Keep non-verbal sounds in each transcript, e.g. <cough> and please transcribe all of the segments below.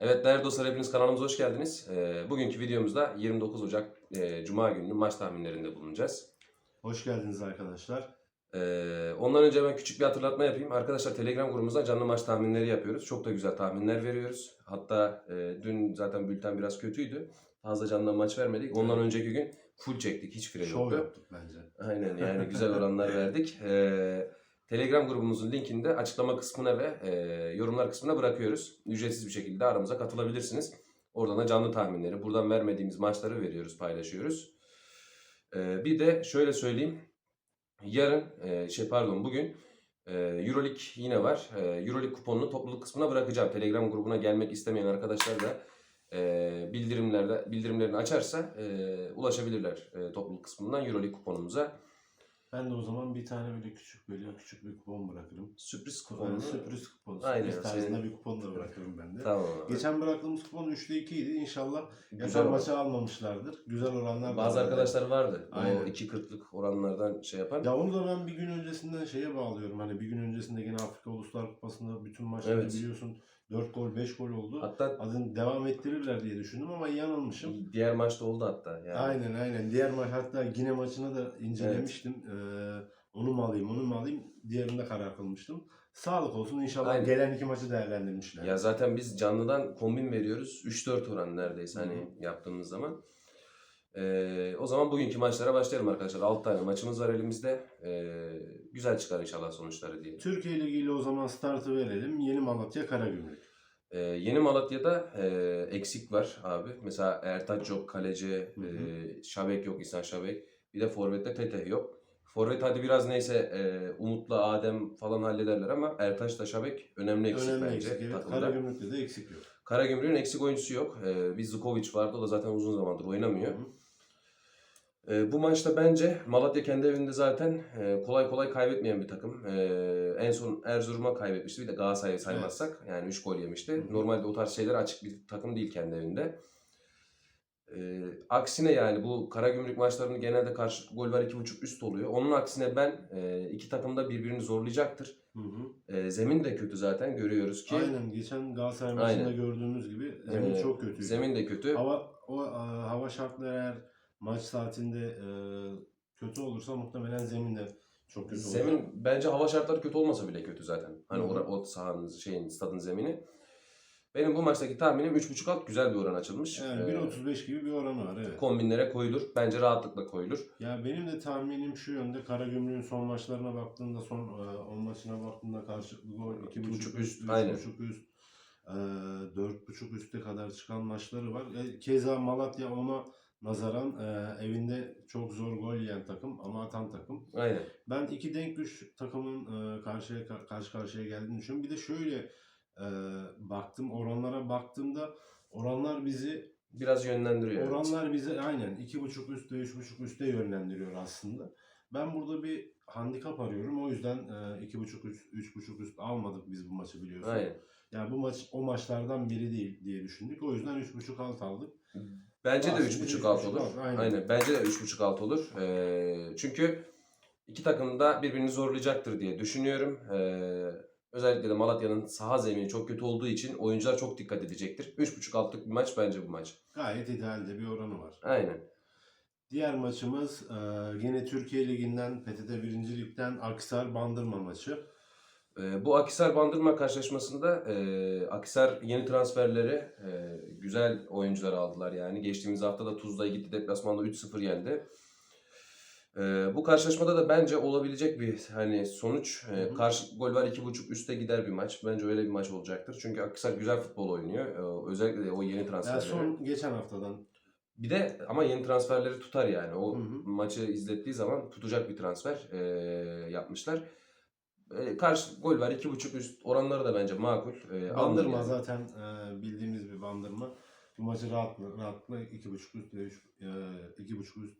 Evet değerli dostlar hepiniz kanalımıza hoş geldiniz. Ee, bugünkü videomuzda 29 Ocak e, Cuma gününün maç tahminlerinde bulunacağız. Hoş geldiniz arkadaşlar. Ee, ondan önce ben küçük bir hatırlatma yapayım. Arkadaşlar Telegram grubumuzda canlı maç tahminleri yapıyoruz. Çok da güzel tahminler veriyoruz. Hatta e, dün zaten bülten biraz kötüydü. Fazla canlı maç vermedik. Ondan önceki gün full çektik. Hiç fire Şov yoktu. yaptık bence. Aynen yani güzel oranlar <laughs> verdik. Ee, Telegram grubumuzun linkini de açıklama kısmına ve e, yorumlar kısmına bırakıyoruz. Ücretsiz bir şekilde aramıza katılabilirsiniz. Oradan da canlı tahminleri, buradan vermediğimiz maçları veriyoruz, paylaşıyoruz. Ee, bir de şöyle söyleyeyim. Yarın, e, şey pardon bugün e, Euroleague yine var. E, Euroleague kuponunu topluluk kısmına bırakacağım. Telegram grubuna gelmek istemeyen arkadaşlar da e, bildirimlerde bildirimlerini açarsa e, ulaşabilirler e, topluluk kısmından Euroleague kuponumuza. Ben de o zaman bir tane böyle küçük böyle küçük bir kupon bırakırım. Sürpriz Yani kuponunu. sürpriz kupon. Aynen, Sürpriz tarzında senin- bir kupon da bırakırım ben de. Tamam. abi. Geçen bıraktığımız kupon 3'te 2 idi. İnşallah oldu. maçı almamışlardır. Güzel oranlar Bazı arkadaşlar vardı. O Aynen. 2.40'lık oranlardan şey yapan. Ya onu da ben bir gün öncesinden şeye bağlıyorum. Hani bir gün öncesinde gene Afrika Uluslar Kupası'nda bütün maçları Evet. biliyorsun 4 gol 5 gol oldu. Hatta Adını devam ettirirler diye düşündüm ama yanılmışım. diğer maçta oldu hatta. Yani. Aynen aynen. Diğer maç hatta yine maçını da incelemiştim. Ee, onu mu alayım onu mu alayım diğerinde karar kılmıştım. Sağlık olsun inşallah Aynen. gelen iki maçı değerlendirmişler. Ya zaten biz canlıdan kombin veriyoruz. 3-4 oran neredeyse hani Hı yaptığımız zaman. Ee, o zaman bugünkü maçlara başlayalım arkadaşlar. 6 tane maçımız var elimizde. Ee, güzel çıkar inşallah sonuçları diye. Türkiye Ligi ile o zaman startı verelim. Yeni Malatya Karagümrük. Ee, yeni Malatya'da e, eksik var abi. Mesela Ertaç yok, kaleci, Hı hı. e, Şabek yok, İhsan Şabek. Bir de Forvet'te Tete yok. Forvet hadi biraz neyse e, Umut'la Adem falan hallederler ama Ertaç da Şabek önemli eksik Önemli bence eksik. Evet. takımda. Karagümrük'te de eksik yok. Karagümrük'ün eksik oyuncusu yok. Ee, bir Zukovic vardı. O da zaten uzun zamandır oynamıyor. Hı hı. Ee, bu maçta bence Malatya kendi evinde zaten e, kolay kolay kaybetmeyen bir takım. Ee, en son Erzurum'a kaybetmişti. Bir de Galatasaray'ı saymazsak. Yani 3 gol yemişti. Hı. Normalde o tarz şeyler açık bir takım değil kendi evinde. Ee, aksine yani bu Karagümrük maçlarının genelde karşı gol var 2.5 üst oluyor. Onun aksine ben e, iki takım da birbirini zorlayacaktır. Hı hı. E, zemin de kötü zaten görüyoruz ki. Aynen geçen Galatasaray maçında Aynen. gördüğümüz gibi zemin Ee, çok kötü. Zemin de kötü. Hava o e, hava şartları eğer maç saatinde e, kötü olursa muhtemelen zemin de çok kötü olur. Zemin bence hava şartları kötü olmasa bile kötü zaten. Hani Hı hı. ora- o sahanın şeyin stadın zemini. Benim bu maçtaki tahminim 3.5 alt güzel bir oran açılmış. Yani Ee, 1.35 gibi bir oranı var evet. kombinlere koyulur. Bence rahatlıkla koyulur. Ya benim de tahminim şu yönde Karagümrük'ün son maçlarına baktığında son 10 maçına baktığında karşılıklı gol 2.5 buçuk üst, üst, 3.5 aynen. üst, e, 4.5 üste kadar çıkan maçları var. E, Keza Malatya ona nazaran e, evinde çok zor gol yiyen takım ama atan takım. Aynen. Ben iki denk güç takımın e, karşıya karşı karşıya geldiğini düşünüyorum. Bir de şöyle e, baktım oranlara baktığımda oranlar bizi Biraz yönlendiriyor. evet. Oranlar bize aynen 2.5 üstte 3.5 üstte yönlendiriyor aslında. Ben burada bir handikap arıyorum. O yüzden e, 2.5 üst, 3.5 üst almadık biz bu maçı biliyorsun. Aynen. Yani bu maç o maçlardan biri değil diye düşündük. O yüzden 3.5 alt aldık. Bence de Aslında 3.5 üç alt buçuk olur. alt, aynen. Aynen. Bence de 3.5 alt olur. Ee, çünkü iki takım da birbirini zorlayacaktır diye düşünüyorum. Ee, özellikle de Malatya'nın saha zemini çok kötü olduğu için oyuncular çok dikkat edecektir. 3.5 altlık bir maç bence bu maç. Gayet idealde bir oranı var. Aynen. Diğer maçımız e, yine Türkiye Ligi'nden PTT 1. Lig'den Akisar Bandırma maçı. Ee, bu Akisar Bandırma karşılaşmasında e, Akisar yeni transferleri e, güzel oyuncular aldılar yani. Geçtiğimiz hafta da Tuzla'ya gitti deplasmanda 3-0 yendi. E, bu karşılaşmada da bence olabilecek bir hani sonuç. E, karşı gol var 2.5 üste gider bir maç. Bence öyle bir maç olacaktır. Çünkü Akisar güzel futbol oynuyor. E, özellikle de o yeni Yani transferleri. son geçen haftadan Bir de ama yeni transferleri tutar yani. O Hı hı. maçı izlettiği zaman tutacak bir transfer e, yapmışlar. E, karşı gol var 2.5 üst oranları da bence makul. E, Bandırma yani. zaten e, bildiğimiz bir bandırma. Bu maçı rahatlıkla, rahatlıkla iki buçuk üst ve üç, e, iki buçuk üst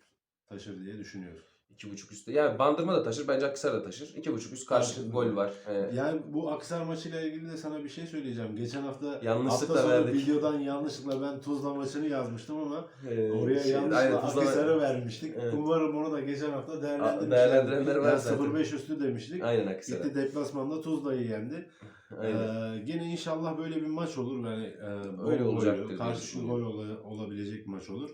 taşır diye düşünüyorum. 2.5 üstte. Yani Bandırma da taşır. Bence Akhisar da taşır. 2.5 üst karşı gol var. Ee, Yani bu Aksar maçıyla ilgili de sana bir şey söyleyeceğim. Geçen hafta Yanlışlıkla hafta sonu verdik. videodan yanlışlıkla ben Tuzla maçını yazmıştım ama e, oraya şey, yanlışlıkla Tuzla- Akhisar'ı vermiştik. Evet. Umarım onu da geçen hafta değerlendirmişler. değerlendirenler var zaten. 0-5 üstü demiştik. Aynen Akhisar'a. Gitti deplasmanda Tuzla'yı yendi. <laughs> Aynen. Ee, gene inşallah böyle bir maç olur. Yani e, Öyle olacaktır Karşılıklı gol olabilecek bir maç olur.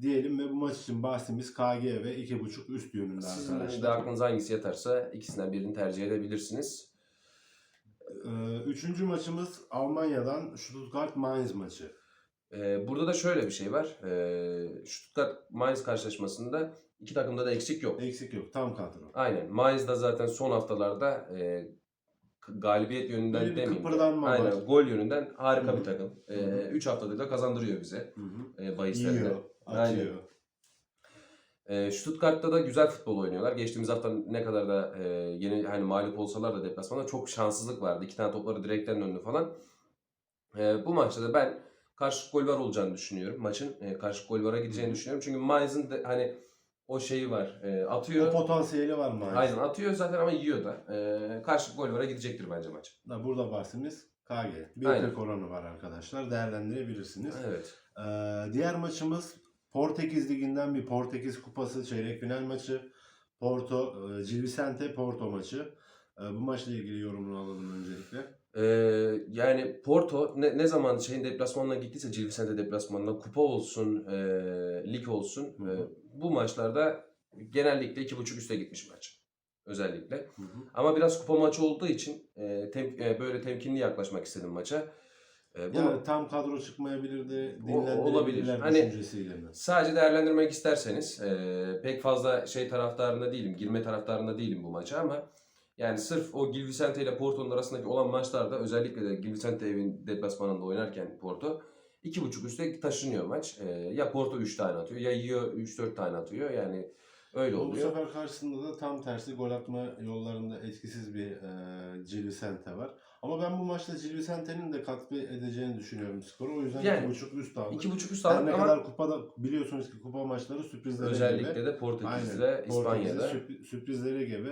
Diyelim ve bu maç için bahsimiz KG ve 2.5 üst yönünde Sizin arkadaşlar. de aklınıza hangisi yatarsa ikisinden birini tercih edebilirsiniz. Ee, üçüncü maçımız Almanya'dan Stuttgart Mainz maçı. Ee, burada da şöyle bir şey var. Ee, Stuttgart Mainz karşılaşmasında iki takımda da eksik yok. Eksik yok. Tam kadro. Aynen. Mainz da zaten son haftalarda e, galibiyet yönünden Böyle demeyeyim. de, Aynen. var. Gol yönünden harika Hı hı. bir takım. Hı hı. 3 haftadır da kazandırıyor bize Hı hı. e, bahislerinde. Yiyor, atıyor. E, Stuttgart'ta da güzel futbol oynuyorlar. Geçtiğimiz hafta ne kadar da e, yeni hani mağlup olsalar da deplasmanda çok şanssızlık vardı. İki tane topları direkten döndü falan. E, bu maçta da ben karşı gol var olacağını düşünüyorum. Maçın e, karşı gol vara gideceğini Hı düşünüyorum. Çünkü Mainz'ın da hani o şeyi var. E, O atıyor. potansiyeli var Mainz. Aynen atıyor zaten ama yiyor da. E, karşı gol vara gidecektir bence maç. Da burada bahsimiz KG. Bir Aynen. tek oranı var arkadaşlar. Değerlendirebilirsiniz. Evet. Ee, diğer maçımız Portekiz Ligi'nden bir Portekiz Kupası çeyrek final maçı. Porto, e, Gil Vicente Porto maçı. Ee, bu maçla ilgili yorumunu alalım öncelikle. Ee, yani Porto ne, ne zaman şeyin deplasmanına gittiyse Gil Vicente deplasmanına kupa olsun, e, lig olsun Hı hı. e, bu maçlarda genellikle iki buçuk üste gitmiş maç. Özellikle. Hı hı. Ama biraz kupa maçı olduğu için e, tem- e, böyle temkinli yaklaşmak istedim maça. E, bu Yani tam kadro çıkmayabilirdi. Olabilir. Hani-? Sadece değerlendirmek isterseniz e, pek fazla şey taraftarında değilim, girme taraftarında değilim bu maça ama yani sırf o Gil Vicente ile Porto'nun arasındaki olan maçlarda özellikle de Gil Vicente evin deplasmanında oynarken Porto 2.5 üstte taşınıyor maç. E, ya Porto 3 tane atıyor ya yiyor 3-4 tane atıyor yani öyle Bu oluyor. sefer karşısında da tam tersi gol atma yollarında etkisiz bir e, Gil Vicente var. Ama ben bu maçta Gil Vicente'nin de katkı edeceğini düşünüyorum skoru. O yüzden Yani, 2.5 üst aldım. 2.5 üst Her aldık ne ama kadar kupada biliyorsunuz ki kupa maçları sürprizlere özellikle gebe. de Portekiz'le Aynen. İspanya'da Portekiz'in sürp- sürprizleri gibi.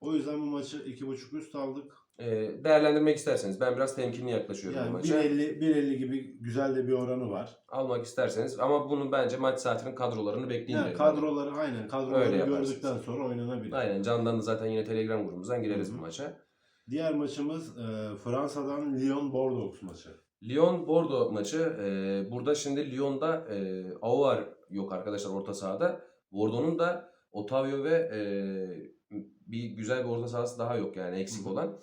O yüzden bu maçı 2.5 üst aldık. e, değerlendirmek isterseniz ben biraz temkinli yaklaşıyorum bu Yani maça. 1.50 1.50 gibi güzel de bir oranı var. Almak isterseniz ama bunun bence maç saatinin kadrolarını bekleyin. Yani derim. kadroları aynen kadroları Öyle yaparsınız. gördükten sonra oynanabilir. Aynen Candan da zaten yine Telegram grubumuzdan gireriz Hı hı. bu maça. Diğer maçımız e, Fransa'dan Lyon Bordeaux maçı. Lyon Bordeaux maçı. e, burada şimdi Lyon'da e, Aouar yok arkadaşlar orta sahada. Bordeaux'un da Otavio ve e, bir güzel bir orta sahası daha yok yani eksik olan.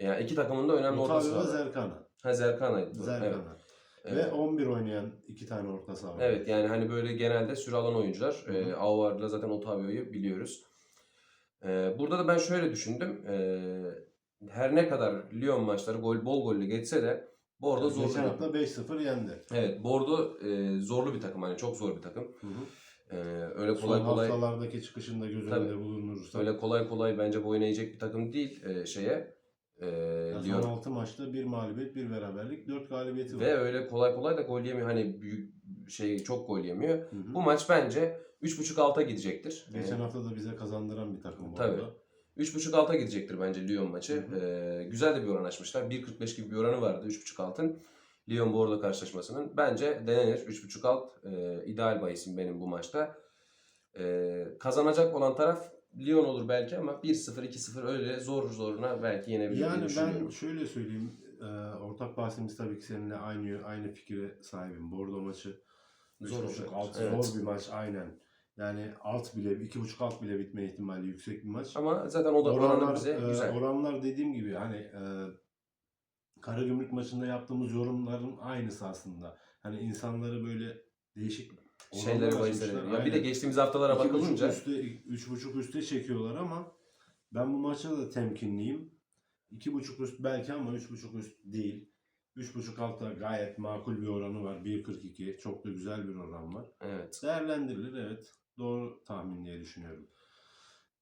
Yani iki takımın da önemli orta Otavio ve sahası. Zerkana. Ha Zerkana'ydı. Evet. Zerkana. Evet. Ve 11 oynayan iki tane orta saha. Evet yani hani böyle genelde süre alan oyuncular. Hı hı. E, Aouar'la zaten Otavio'yu biliyoruz. E, burada da ben şöyle düşündüm. E, her ne kadar Lyon maçları gol bol gollü geçse de Bordeaux zorlu. Geçen hafta 5-0 yendi. Evet Bordeaux e, zorlu bir takım hani çok zor bir takım. Hı hı. E, öyle Son kolay kolay haftalardaki çıkışında göz Tabii. önünde bulunursa. öyle kolay kolay bence boyun eğecek bir takım değil e, şeye. E, Yani Lyon. son 6 maçta bir mağlubiyet, bir beraberlik, 4 galibiyeti var. Ve öyle kolay kolay da gol yemiyor. Hani büyük şey çok gol yemiyor. Hı hı. Bu maç bence 3.5 alta gidecektir. Geçen E, hafta da bize kazandıran bir takım bu Tabii. arada. 3.5 alta gidecektir bence Lyon maçı. Hı hı. E, güzel de bir oran açmışlar. 1.45 gibi bir oranı vardı 3.5 altın. Lyon Bordeaux karşılaşmasının. Bence denenir. 3.5 alt e, ideal bahisim benim bu maçta. E, kazanacak olan taraf Lyon olur belki ama 1-0 2-0 öyle zor zoruna belki yenebilir diye Yani ben şöyle söyleyeyim. e, ortak bahsimiz tabii ki seninle aynı aynı fikre sahibim. Bordo maçı Zor olacak. alt Evet. zor bir maç aynen. Yani alt bile iki buçuk alt bile bitme ihtimali yüksek bir maç. Ama zaten o da oranlar, bize e, güzel. oranlar dediğim gibi hani e, Karagümrük maçında yaptığımız yorumların aynısı aslında. Hani insanları böyle değişik bahisleri. açmışlar. Ya bir de geçtiğimiz haftalara bakılınca üste, üç buçuk üste çekiyorlar ama ben bu maçta da temkinliyim. İki buçuk üst belki ama üç buçuk üst değil. Üç buçuk altta gayet makul bir oranı var. 1.42. Çok da güzel bir oran var. evet. Değerlendirilir evet. Doğru tahmin diye düşünüyorum.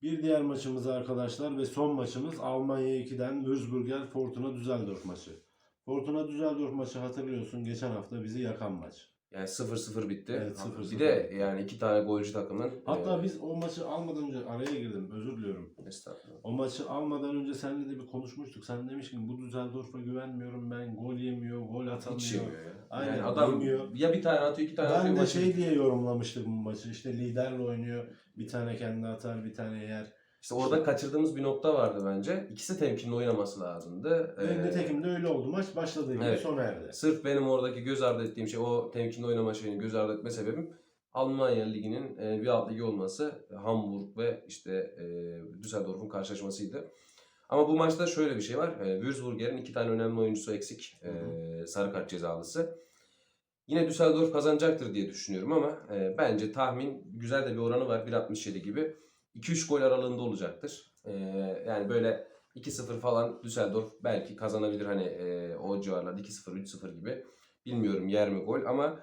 Bir diğer maçımız arkadaşlar ve son maçımız Almanya 2'den Würzburger Fortuna Düsseldorf maçı. Fortuna Düsseldorf maçı hatırlıyorsun geçen hafta bizi yakan maç. Yani 0-0 bitti. Evet, 0-0. Bir de yani iki tane golcü takımın. Hatta e, biz o maçı almadan önce araya girdim. Özür diliyorum. Estağfurullah. O maçı almadan önce seninle de bir konuşmuştuk. Sen demiştin bu Düsseldorf'a güvenmiyorum ben. Gol yemiyor, gol atamıyor. Hiç yemiyor ya. Aynen, Yani adam yemiyor. ya bir tane atıyor iki tane atıyor. Ben de maçı şey diye yorumlamıştım bu maçı. İşte liderle oynuyor. Bir tane kendi atar, bir tane yer. İşte orada kaçırdığımız bir nokta vardı bence. İkisi temkinli oynaması lazımdı. Ee, nitekim de öyle oldu. Maç başladığı gibi Evet. sona erdi. Sırf benim oradaki göz ardı ettiğim şey o temkinli oynama şeyini göz ardı etme sebebim Almanya Ligi'nin e, bir alt ligi olması Hamburg ve işte e, Düsseldorf'un karşılaşmasıydı. Ama bu maçta şöyle bir şey var. E, Würzburger'in iki tane önemli oyuncusu eksik. E, sarı kart cezalısı. Yine Düsseldorf kazanacaktır diye düşünüyorum ama e, bence tahmin güzel de bir oranı var. 1.67 gibi. 2-3 gol aralığında olacaktır. E, yani böyle 2-0 falan Düsseldorf belki kazanabilir hani e, o civarlarda 2-0 3-0 gibi. Bilmiyorum yer mi gol ama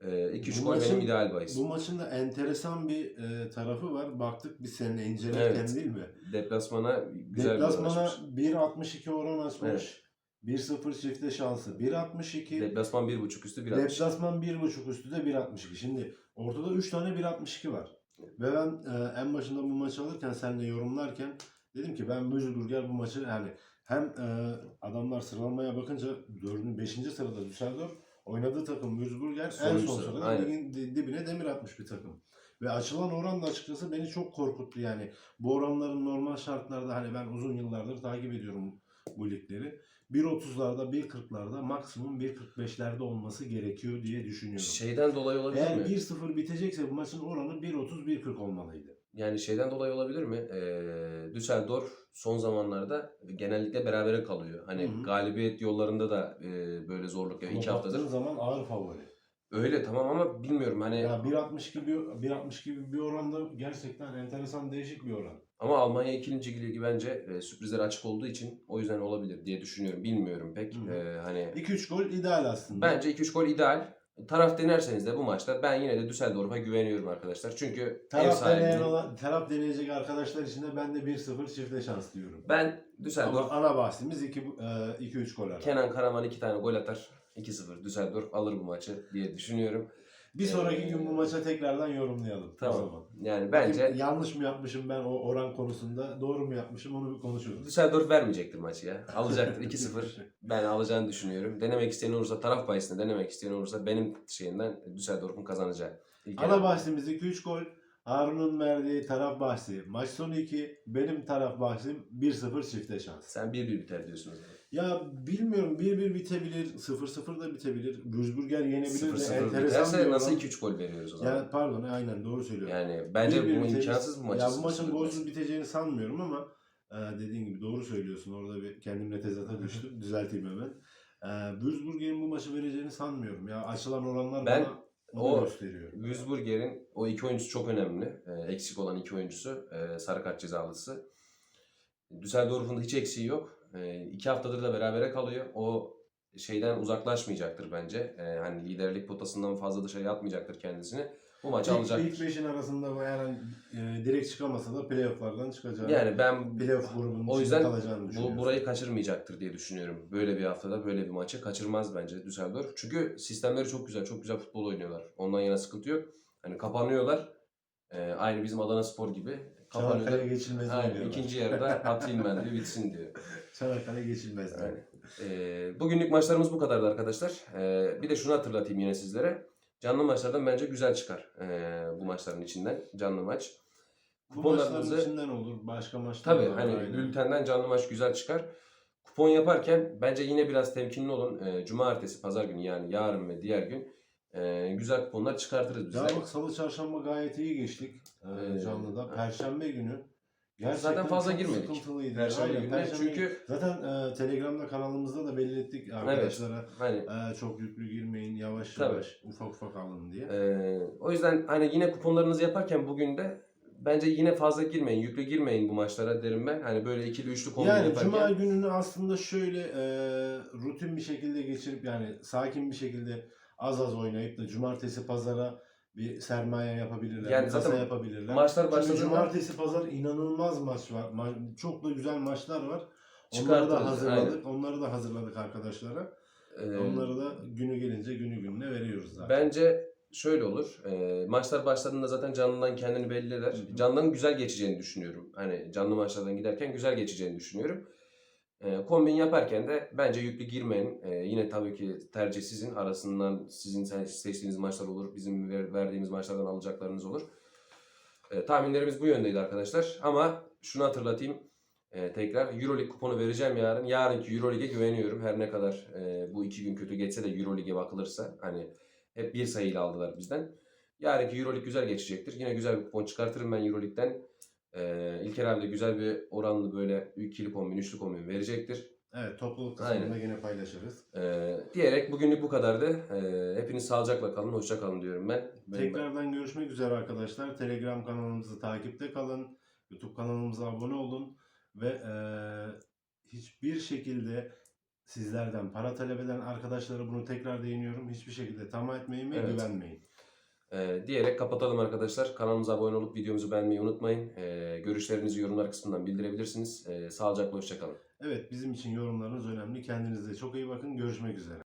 e, 2-3 Bu gol maçın- benim ideal bahis. Bu maçın da enteresan bir e, tarafı var. Baktık biz seninle incelerken Evet. değil mi? Deplasmana güzel bir Deplasmana oran açmış. 1.62 oran açmış. Evet. 1-0 çifte şansı 1.62. Deplasman 1.5 üstü 1.60. Deplasman 1.5 üstü de 1.62. Şimdi ortada 3 tane 1.62 var. Ve ben e, en başında bu maçı alırken seninle yorumlarken dedim ki ben Müzülburger bu maçı yani hem e, adamlar sıralamaya bakınca 4. 5. sırada Düsseldorf oynadığı takım Müzülburger en son sıra, sırada ligin di- dibine demir atmış bir takım. Ve açılan oran da açıkçası beni çok korkuttu yani. Bu oranların normal şartlarda hani ben uzun yıllardır takip ediyorum bu ligleri. 1.30'larda 1.40'larda maksimum 1.45'lerde olması gerekiyor diye düşünüyorum. Şeyden dolayı olabilir Eğer mi? 1-0 bitecekse bu maçın oranı 1.30-1.40 olmalıydı. Yani şeyden dolayı olabilir mi? Ee, Düsseldorf son zamanlarda genellikle berabere kalıyor. Hani Hı hı. galibiyet yollarında da e, böyle zorluk. Ama İki haftadır. zaman ağır favori. Öyle tamam ama bilmiyorum hani Ya 1.60 gibi 1.60 gibi bir oranda gerçekten enteresan değişik bir oran. Ama Almanya 2. ligi bence e, sürprizler açık olduğu için o yüzden olabilir diye düşünüyorum. Bilmiyorum pek. Hı hı. Ee, hani 2-3 gol ideal aslında. bence 2-3 gol ideal. Taraf denerseniz de bu maçta ben yine de Düsseldorf'a güveniyorum arkadaşlar. Çünkü ev taraf deneyen sahibi. olan, taraf deneyecek arkadaşlar için de ben de 1-0 çifte şans diyorum. Ben Düsseldorf Ama ana bahsimiz 2-3 gol arası. Kenan Karaman iki tane gol atar. 2-0 Düsseldorf alır bu maçı diye düşünüyorum. Bir sonraki Ee, gün bu maça tekrardan yorumlayalım. o Tamam. zaman. Yani Bence bence yanlış mı yapmışım ben o oran konusunda, doğru mu yapmışım onu bir konuşuruz. Düsseldorf vermeyecektir maçı ya. Alacaktır 2-0. Ben alacağını düşünüyorum. Denemek isteyen olursa taraf bahisinde denemek isteyen olursa benim şeyinden Düsseldorf'un kazanacağı. İlk Ana bahsimiz 2-3 gol. Harun'un verdiği taraf bahsi. Maç sonu 2. Benim taraf bahsim 1-0 çifte şans. Sen 1-1 biter diyorsun. o zaman. Ya bilmiyorum 1-1 bitebilir, 0-0 da bitebilir. Würzburger yenebilir de 0-0 enteresan bir biterse oran. nasıl 2-3 gol veriyoruz o zaman? Yani pardon aynen doğru söylüyorum. Yani bence 1-1 bu bitebilir. imkansız bu maçı. Ya bu maçın 0-0 golsüz biteceğini sanmıyorum ama e, dediğin gibi doğru söylüyorsun. Orada bir kendimle tezata düştüm. Düzelteyim hemen. E, Würzburger'in bu maçı vereceğini sanmıyorum. Ya açılan oranlar Ben bana onu o- gösteriyor. Würzburger'in o iki oyuncusu çok önemli. Ee, eksik olan iki oyuncusu. e, sarı kart cezalısı. Düsseldorf'un da hiç eksiği yok. E, iki haftadır da berabere kalıyor. O şeyden uzaklaşmayacaktır bence. E, hani liderlik potasından fazla dışarıya atmayacaktır kendisini. Bu maçı İlk, alacaktır. ilk beşin arasında eğer e, direkt çıkamasa da playofflardan çıkacağını, Yani ben playoff grubunun o içinde yüzden kalacağını düşünüyorum. bu burayı kaçırmayacaktır diye düşünüyorum. Böyle bir haftada böyle bir maçı kaçırmaz bence Düsseldorf. Çünkü sistemleri çok güzel. Çok güzel futbol oynuyorlar. Ondan yana sıkıntı yok. Hani kapanıyorlar. E, aynı bizim Adana Spor gibi. Çanakkale Kapanıyorlar. geçilmez Aynen. oynuyorlar. ikinci yarıda atayım ben diyor bitsin diyor. <laughs> Çanakkale geçilmez. Aynen. Ee, bugünlük maçlarımız bu kadardı arkadaşlar. Ee, bir de şunu hatırlatayım yine sizlere. Canlı maçlardan bence güzel çıkar ee, bu maçların içinden. Canlı maç. Bu maçların içinden olur. Başka maçlar tabii hani aynen. bültenden canlı maç güzel çıkar. Kupon yaparken bence yine biraz temkinli olun. Ee, Cumartesi, pazar günü yani yarın ve diğer gün e, güzel kuponlar çıkartırız biz Ya bak salı çarşamba gayet iyi geçtik e, canlıda. Perşembe günü gerçekten Zaten fazla çok girmedik. sıkıntılıydı. Perşembe Perşembe çünkü Zaten e, Telegram'da kanalımızda da belirttik arkadaşlara. hani e, çok yüklü girmeyin, yavaş Tabii. yavaş, ufak ufak alın diye. Ee, o yüzden hani yine kuponlarınızı yaparken bugün de bence yine fazla girmeyin, yüklü girmeyin bu maçlara derim ben. Hani böyle ikili üçlü kombin Yani yaparken. cuma gününü aslında şöyle e, rutin bir şekilde geçirip yani sakin bir şekilde az az oynayıp da cumartesi pazara bir sermaye yapabilirler. Yani bir zaten kasa yapabilirler. maçlar başladığında cumartesi pazar inanılmaz maç var. Ma- çok da güzel maçlar var. Onları da hazırladık. Onları da hazırladık arkadaşlara. Ee, Onları da günü gelince günü gününe veriyoruz zaten. Bence şöyle olur. E, maçlar başladığında zaten canlıdan kendini belli eder. Canlıdan güzel geçeceğini düşünüyorum. Hani canlı maçlardan giderken güzel geçeceğini düşünüyorum. E, kombin yaparken de bence yüklü girmeyin. E, yine tabii ki tercih sizin. Arasından sizin se- seçtiğiniz maçlar olur. Bizim ver- verdiğimiz maçlardan alacaklarınız olur. E, tahminlerimiz bu yöndeydi arkadaşlar. Ama şunu hatırlatayım. Tekrar Euroleague kuponu vereceğim yarın. Yarınki Euroleague'e güveniyorum. Her ne kadar e, bu iki gün kötü geçse de Euroleague'e bakılırsa hani hep bir sayıyla aldılar bizden. Yarınki Euroleague güzel geçecektir. Yine güzel bir kupon çıkartırım ben Euroleague'den. E, İlker abi de güzel bir oranlı böyle ikili kombin, üçlü kombin verecektir. Evet topluluk kısmında Aynen. yine paylaşırız. E, diyerek bugünlük bu kadardı. E, hepiniz sağlıcakla kalın, hoşça kalın diyorum ben. Benim- Tekrardan görüşmek üzere arkadaşlar. Telegram kanalımızı takipte kalın. YouTube kanalımıza abone olun. Ve eee, hiçbir şekilde sizlerden para talep eden arkadaşlara bunu tekrar değiniyorum. Hiçbir şekilde tamah etmeyin ve Evet. güvenmeyin. Ee, diyerek kapatalım arkadaşlar. Kanalımıza abone olup videomuzu beğenmeyi unutmayın. Ee, görüşlerinizi yorumlar kısmından bildirebilirsiniz. Ee, sağlıcakla hoşçakalın. Evet bizim için yorumlarınız önemli. Kendinize çok iyi bakın. Görüşmek üzere.